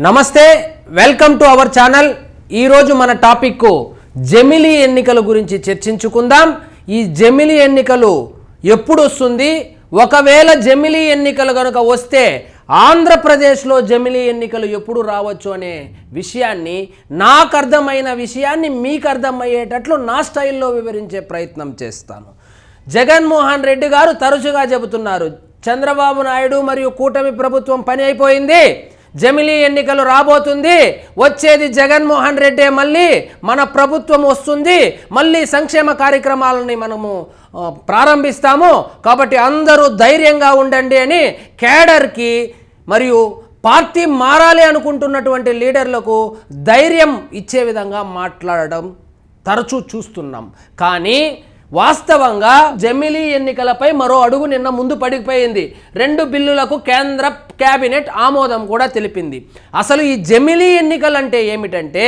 నమస్తే welcome to our channel. ఈరోజు మన టాపిక్ జమిలీ ఎన్నికల గురించి చర్చించుకుందాం. ఈ జమిలీ ఎన్నికలు ఎప్పుడు వస్తుంది ఒకవేళ జమిలీ ఎన్నికలు కనుక వస్తే ఆంధ్రప్రదేశ్లో జమిలీ ఎన్నికలు ఎప్పుడు రావచ్చు అనే విషయాన్ని నాకు అర్థమైన విషయాన్ని మీకు అర్థమయ్యేటట్లు నా స్టైల్లో వివరించే ప్రయత్నం చేస్తాను. జగన్మోహన్ రెడ్డి గారు తరచుగా చెబుతున్నారు చంద్రబాబు నాయుడు మరియు కూటమి ప్రభుత్వం పని అయిపోయింది. జమిలీ ఎన్నికలు రాబోతుంది. వచ్చేది జగన్మోహన్ రెడ్డే మళ్ళీ మన ప్రభుత్వం వస్తుంది. మళ్ళీ సంక్షేమ కార్యక్రమాలని మనము ప్రారంభిస్తాము. కాబట్టి అందరూ ధైర్యంగా ఉండండి అని కేడర్కి మరియు పార్టీ మారాలి అనుకుంటున్నటువంటి లీడర్లకు ధైర్యం ఇచ్చే విధంగా మాట్లాడడం తరచూ చూస్తున్నాం. కానీ వాస్తవంగా జమిలీ ఎన్నికలపై మరో అడుగు నిన్న ముందు పడిపోయింది. రెండు బిల్లులకు కేంద్ర కేబినెట్ ఆమోదం కూడా తెలిపింది. అసలు ఈ జమిలీ ఎన్నికలు అంటే ఏమిటంటే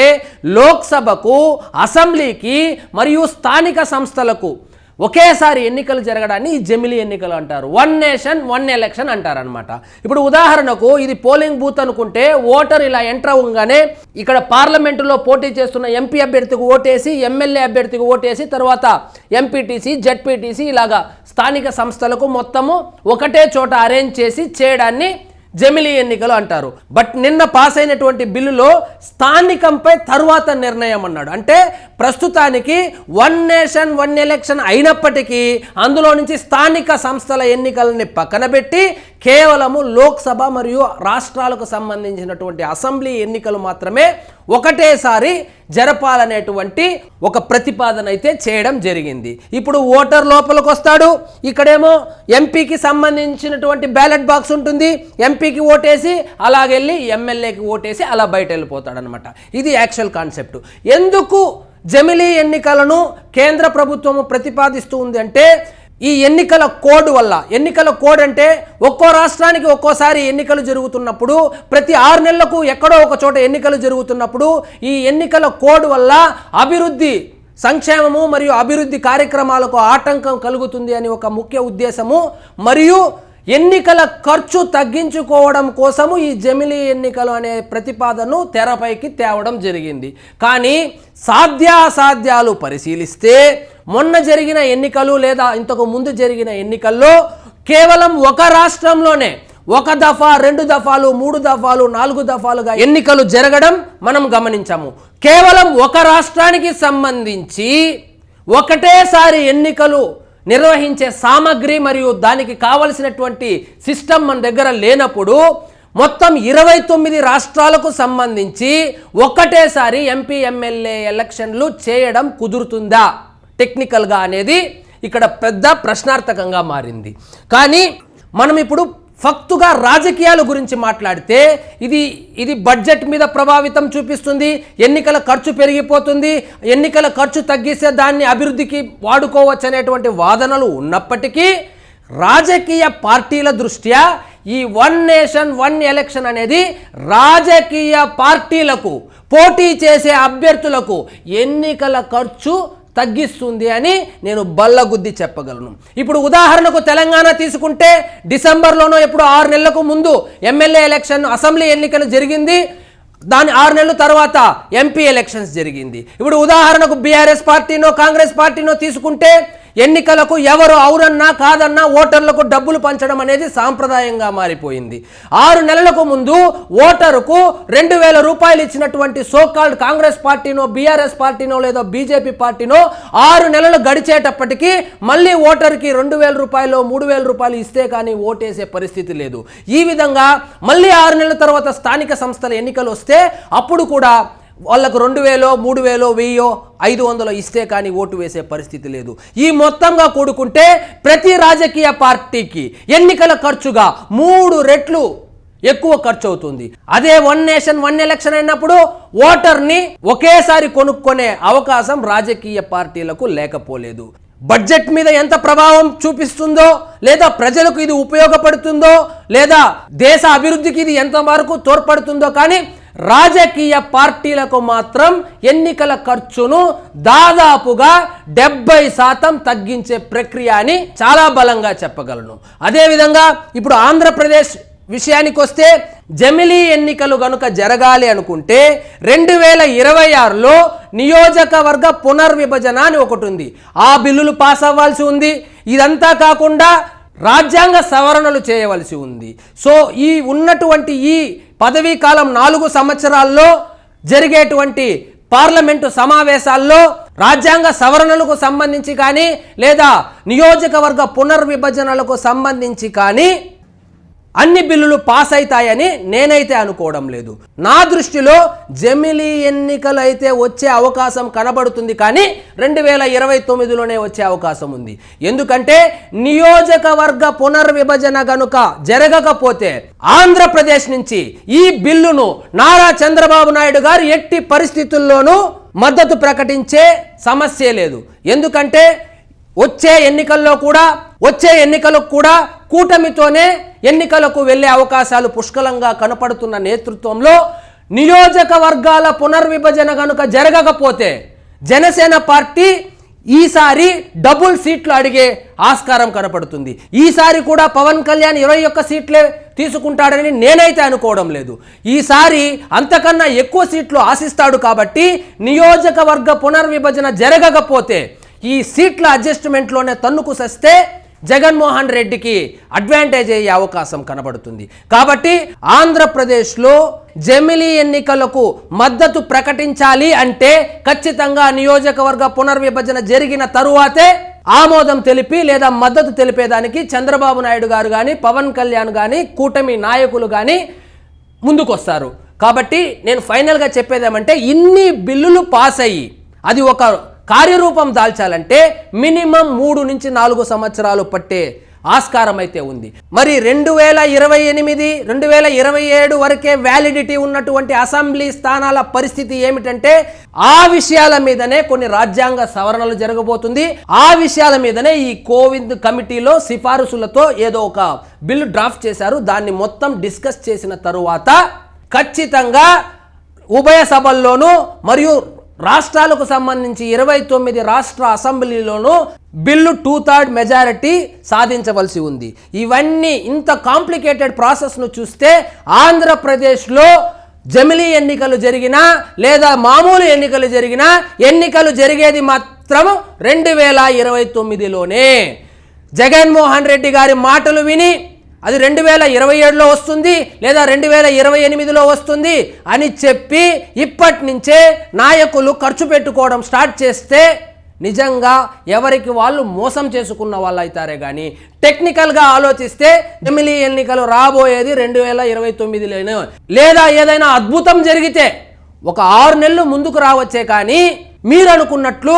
లోక్సభకు అసెంబ్లీకి మరియు స్థానిక సంస్థలకు ఒకేసారి ఎన్నికలు జరగడాన్ని ఈ జమిలీ ఎన్నికలు అంటారు. వన్ నేషన్ వన్ ఎలక్షన్ అంటారనమాట ఇప్పుడు ఉదాహరణకు ఇది పోలింగ్ బూత్ అనుకుంటే ఓటర్ ఇలా ఎంటర్ అవ్వగానే ఇక్కడ పార్లమెంటులో పోటీ చేస్తున్న ఎంపీ అభ్యర్థికి ఓటేసి ఎమ్మెల్యే అభ్యర్థికి ఓటేసి తర్వాత ఎంపీటీసీ జడ్పీటీసీ ఇలాగా స్థానిక సంస్థలకు మొత్తము ఒకటే చోట అరేంజ్ చేసి చేయడాన్ని జమిలీ ఎన్నికలు అంటారు. బట్ నిన్న పాస్ అయినటువంటి బిల్లులో స్థానికంపై తరువాత నిర్ణయం అన్నాడు. అంటే ప్రస్తుతానికి వన్ నేషన్ వన్ ఎలక్షన్ అయినప్పటికీ అందులో నుంచి స్థానిక సంస్థల ఎన్నికలని పక్కన పెట్టి కేవలము లోక్సభ మరియు రాష్ట్రాలకు సంబంధించినటువంటి అసెంబ్లీ ఎన్నికలు మాత్రమే ఒకటేసారి జరపాలనేటువంటి ఒక ప్రతిపాదన అయితే చేయడం జరిగింది. ఇప్పుడు ఓటర్ లోపలికి వస్తాడు ఇక్కడేమో ఎంపీకి సంబంధించినటువంటి బ్యాలెట్ బాక్స్ ఉంటుంది. ఎంపీకి ఓటేసి అలాగెళ్ళి ఎమ్మెల్యేకి ఓటేసి అలా బయట వెళ్ళిపోతాడనమాట ఇది యాక్చువల్ కాన్సెప్ట్. ఎందుకు జమిలీ ఎన్నికలను కేంద్ర ప్రభుత్వము ప్రతిపాదిస్తూ ఉంది అంటే ఈ ఎన్నికల కోడ్ వల్ల ఎన్నికల కోడ్ అంటే ఒక్కో రాష్ట్రానికి ఒక్కోసారి ఎన్నికలు జరుగుతున్నప్పుడు ప్రతి ఆరు నెలలకు ఎక్కడో ఒక చోట ఎన్నికలు జరుగుతున్నప్పుడు ఈ ఎన్నికల కోడ్ వల్ల అభివృద్ధి సంక్షేమము మరియు అభివృద్ధి కార్యక్రమాలకు ఆటంకం కలుగుతుంది అని ఒక ముఖ్య ఉద్దేశము. మరియు ఎన్నికల ఖర్చు తగ్గించుకోవడం కోసము ఈ జమిలీ ఎన్నికలు అనే ప్రతిపాదనను తెరపైకి తేవడం జరిగింది. కానీ సాధ్యాసాధ్యాలు పరిశీలిస్తే మొన్న జరిగిన ఎన్నికలు లేదా ఇంతకు ముందు జరిగిన ఎన్నికల్లో కేవలం ఒక రాష్ట్రంలోనే ఒక దఫా రెండు దఫాలు మూడు దఫాలు నాలుగు దఫాలుగా ఎన్నికలు జరగడం మనం గమనించాము. కేవలం ఒక రాష్ట్రానికి సంబంధించి ఒకటేసారి ఎన్నికలు నిర్వహించే సామగ్రి మరియు దానికి కావలసినటువంటి సిస్టమ్ మన దగ్గర లేనప్పుడు మొత్తం ఇరవై తొమ్మిది రాష్ట్రాలకు సంబంధించి ఒక్కటేసారి ఎంపీ ఎమ్మెల్యే ఎలక్షన్లు చేయడం కుదురుతుందా? టెక్నికల్గా అనేది ఇక్కడ పెద్ద ప్రశ్నార్థకంగా మారింది. కానీ మనం ఇప్పుడు ఫక్తుగా రాజకీయాల గురించి మాట్లాడితే ఇది ఇది బడ్జెట్ మీద ప్రభావితం చూపిస్తుంది. ఎన్నికల ఖర్చు పెరిగిపోతుంది. ఎన్నికల ఖర్చు తగ్గిస్తే దాన్ని అభివృద్ధికి వాడుకోవచ్చు అనేటువంటి వాదనలు ఉన్నప్పటికీ రాజకీయ పార్టీల దృష్ట్యా ఈ వన్ నేషన్ వన్ ఎలక్షన్ అనేది రాజకీయ పార్టీలకు పోటీ చేసే అభ్యర్థులకు ఎన్నికల ఖర్చు తగ్గిస్తుంది అని నేను బల్లగుద్ది చెప్పగలను. ఇప్పుడు ఉదాహరణకు తెలంగాణ తీసుకుంటే డిసెంబర్లోనో ఎప్పుడు ఆరు నెలలకు ముందు ఎమ్మెల్యే ఎలక్షన్ అసెంబ్లీ ఎన్నికలు జరిగింది. దాని ఆరు నెలల తర్వాత ఎంపీ ఎలక్షన్స్ జరిగింది. ఇప్పుడు ఉదాహరణకు బీఆర్ఎస్ పార్టీనో కాంగ్రెస్ పార్టీనో తీసుకుంటే ఎన్నికలకు ఎవరు అవునన్నా కాదన్నా ఓటర్లకు డబ్బులు పంచడం అనేది సాంప్రదాయంగా మారిపోయింది. ఆరు నెలలకు ముందు ఓటరుకు రెండు వేల రూపాయలు ఇచ్చినటువంటి సోకాల్డ్ కాంగ్రెస్ పార్టీనో బీఆర్ఎస్ పార్టీనో లేదో బీజేపీ పార్టీనో ఆరు నెలలు గడిచేటప్పటికీ మళ్ళీ ఓటర్కి రెండు వేల రూపాయలు మూడు వేల రూపాయలు ఇస్తే కానీ ఓటేసే పరిస్థితి లేదు. ఈ విధంగా మళ్ళీ ఆరు నెలల తర్వాత స్థానిక సంస్థల ఎన్నికలు వస్తే అప్పుడు కూడా వాళ్ళకు రెండు వేలో మూడు వేలో వెయ్యో ఐదు వందలు ఇస్తే కానీ ఓటు వేసే పరిస్థితి లేదు. ఈ మొత్తంగా కూడుకుంటే ప్రతి రాజకీయ పార్టీకి ఎన్నికల ఖర్చుగా మూడు రెట్లు ఎక్కువ ఖర్చు అవుతుంది అదే వన్ నేషన్ వన్ ఎలక్షన్ అయినప్పుడు ఓటర్ని ఒకేసారి కొనుక్కునే అవకాశం రాజకీయ పార్టీలకు లేకపోలేదు. బడ్జెట్ మీద ఎంత ప్రభావం చూపిస్తుందో లేదా ప్రజలకు ఇది ఉపయోగపడుతుందో లేదా దేశ అభివృద్ధికి ఇది ఎంత వరకు తోడ్పడుతుందో కానీ రాజకీయ పార్టీలకు మాత్రం ఎన్నికల ఖర్చును దాదాపుగా డెబ్బై శాతం తగ్గించే ప్రక్రియ అని చాలా బలంగా చెప్పగలను. అదేవిధంగా ఇప్పుడు ఆంధ్రప్రదేశ్ విషయానికి వస్తే జమిలీ ఎన్నికలు గనుక జరగాలి అనుకుంటే రెండు వేల ఇరవై ఆరులో నియోజకవర్గ పునర్విభజన అని ఒకటి ఉంది. ఆ బిల్లులు పాస్ అవ్వాల్సి ఉంది. ఇదంతా కాకుండా రాజ్యాంగ సవరణలు చేయవలసి ఉంది. సో ఈ ఉన్నటువంటి ఈ పదవీ కాలం నాలుగు సంవత్సరాల్లో జరిగేటువంటి పార్లమెంటు సమావేశాల్లో రాజ్యాంగ సవరణలకు సంబంధించి కానీ లేదా నియోజకవర్గ పునర్విభజనలకు సంబంధించి కానీ అన్ని బిల్లులు పాస్ అవుతాయని నేనైతే అనుకోవడం లేదు. నా దృష్టిలో జమిలీ ఎన్నికలు అయితే వచ్చే అవకాశం కనబడుతుంది కానీ రెండు వేల ఇరవై తొమ్మిదిలోనే వచ్చే అవకాశం ఉంది. ఎందుకంటే నియోజకవర్గ పునర్విభజన గనుక జరగకపోతే ఆంధ్రప్రదేశ్ నుంచి ఈ బిల్లును నారా చంద్రబాబు నాయుడు గారు ఎట్టి పరిస్థితుల్లోనూ మద్దతు ప్రకటించే సమస్యే లేదు. ఎందుకంటే వచ్చే ఎన్నికల్లో కూడా వచ్చే ఎన్నికలకు కూడా కూటమితోనే ఎన్నికలకు వెళ్ళే అవకాశాలు పుష్కలంగా కనపడుతున్న నేతృత్వంలో నియోజకవర్గాల పునర్విభజన కనుక జరగకపోతే జనసేన పార్టీ ఈసారి డబుల్ సీట్లు అడిగే ఆస్కారం కనపడుతుంది. ఈసారి కూడా పవన్ కళ్యాణ్ ఇరవై ఒక్క సీట్లే తీసుకుంటాడని నేనైతే అనుకోవడం లేదు. ఈసారి అంతకన్నా ఎక్కువ సీట్లు ఆశిస్తాడు కాబట్టి నియోజకవర్గ పునర్విభజన జరగకపోతే ఈ సీట్ల అడ్జస్ట్మెంట్లోనే తన్నుకు సస్తే జగన్మోహన్ రెడ్డికి అడ్వాంటేజ్ అయ్యే అవకాశం కనబడుతుంది. కాబట్టి ఆంధ్రప్రదేశ్లో జమిలీ ఎన్నికలకు మద్దతు ప్రకటించాలి అంటే ఖచ్చితంగా నియోజకవర్గ పునర్విభజన జరిగిన తరువాతే ఆమోదం తెలిపి లేదా మద్దతు తెలిపేదానికి చంద్రబాబు నాయుడు గారు కానీ పవన్ కళ్యాణ్ కానీ కూటమి నాయకులు కానీ ముందుకొస్తారు. కాబట్టి నేను ఫైనల్గా చెప్పేదేమంటే ఇన్ని బిల్లులు పాస్ అయ్యి అది ఒక కార్యరూపం దాల్చాలంటే మినిమం మూడు నుంచి నాలుగు సంవత్సరాలు పట్టే ఆస్కారం అయితే ఉంది. మరి రెండు వేల ఇరవై ఎనిమిది రెండు వేల ఇరవై ఏడు వరకే వ్యాలిడిటీ ఉన్నటువంటి అసెంబ్లీ స్థానాల పరిస్థితి ఏమిటంటే ఆ విషయాల మీదనే కొన్ని రాజ్యాంగ సవరణలు జరగబోతుంది. ఆ విషయాల మీదనే ఈ కోవింద్ కమిటీలో సిఫారసులతో ఏదో ఒక బిల్లు డ్రాఫ్ట్ చేశారు. దాన్ని మొత్తం డిస్కస్ చేసిన తరువాత ఖచ్చితంగా ఉభయ సభల్లోనూ మరియు రాష్ట్రాలకు సంబంధించి ఇరవై తొమ్మిది రాష్ట్ర అసెంబ్లీలోనూ బిల్లు టూ థర్డ్ మెజారిటీ సాధించవలసి ఉంది. ఇవన్నీ ఇంత కాంప్లికేటెడ్ ప్రాసెస్ను చూస్తే ఆంధ్రప్రదేశ్లో జమిలీ ఎన్నికలు జరిగినా లేదా మామూలు ఎన్నికలు జరిగినా ఎన్నికలు జరిగేది మాత్రం రెండు వేల ఇరవై తొమ్మిదిలోనే. జగన్మోహన్ రెడ్డి గారి మాటలు విని అది రెండు వేల ఇరవై ఏడులో వస్తుంది లేదా రెండు వేల ఇరవై ఎనిమిదిలో వస్తుంది అని చెప్పి ఇప్పటి నుంచే నాయకులు ఖర్చు పెట్టుకోవడం స్టార్ట్ చేస్తే నిజంగా ఎవరికి వాళ్ళు మోసం చేసుకున్న వాళ్ళు అవుతారే కానీ టెక్నికల్గా ఆలోచిస్తే ఎమ్మెల్యే ఎన్నికలు రాబోయేది రెండు వేల ఇరవై తొమ్మిదిలోనే. లేదా ఏదైనా అద్భుతం జరిగితే ఒక ఆరు నెలలు ముందుకు రావచ్చే కానీ మీరు అనుకున్నట్లు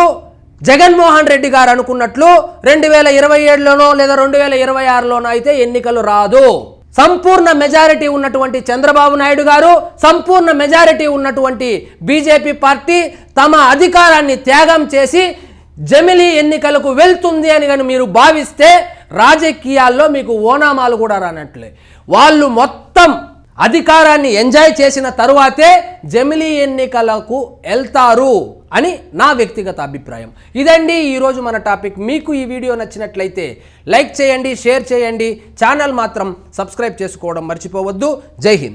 జగన్మోహన్ రెడ్డి గారు అనుకున్నట్లు రెండు వేల ఇరవై ఏడులోనో లేదా రెండు వేల ఇరవై ఆరులోనో అయితే ఎన్నికలు రాదు. సంపూర్ణ మెజారిటీ ఉన్నటువంటి చంద్రబాబు నాయుడు గారు సంపూర్ణ మెజారిటీ ఉన్నటువంటి బీజేపీ పార్టీ తమ అధికారాన్ని త్యాగం చేసి జమిలీ ఎన్నికలకు వెళ్తుంది అని కానీ మీరు భావిస్తే రాజకీయాల్లో మీకు ఓనామాలు కూడా రానట్లే. వాళ్ళు మొత్తం అధికారాన్ని ఎంజాయ్ చేసిన తరువాతే జమిలీ ఎన్నికలకు వెళ్తారు. అని నా వ్యక్తిగత అభిప్రాయం. ఇదండి ఈరోజు మన టాపిక్. మీకు ఈ వీడియో నచ్చినట్లయితే లైక్ చేయండి షేర్ చేయండి. ఛానల్ మాత్రం సబ్స్క్రైబ్ చేసుకోవడం మర్చిపోవద్దు. జై హింద్.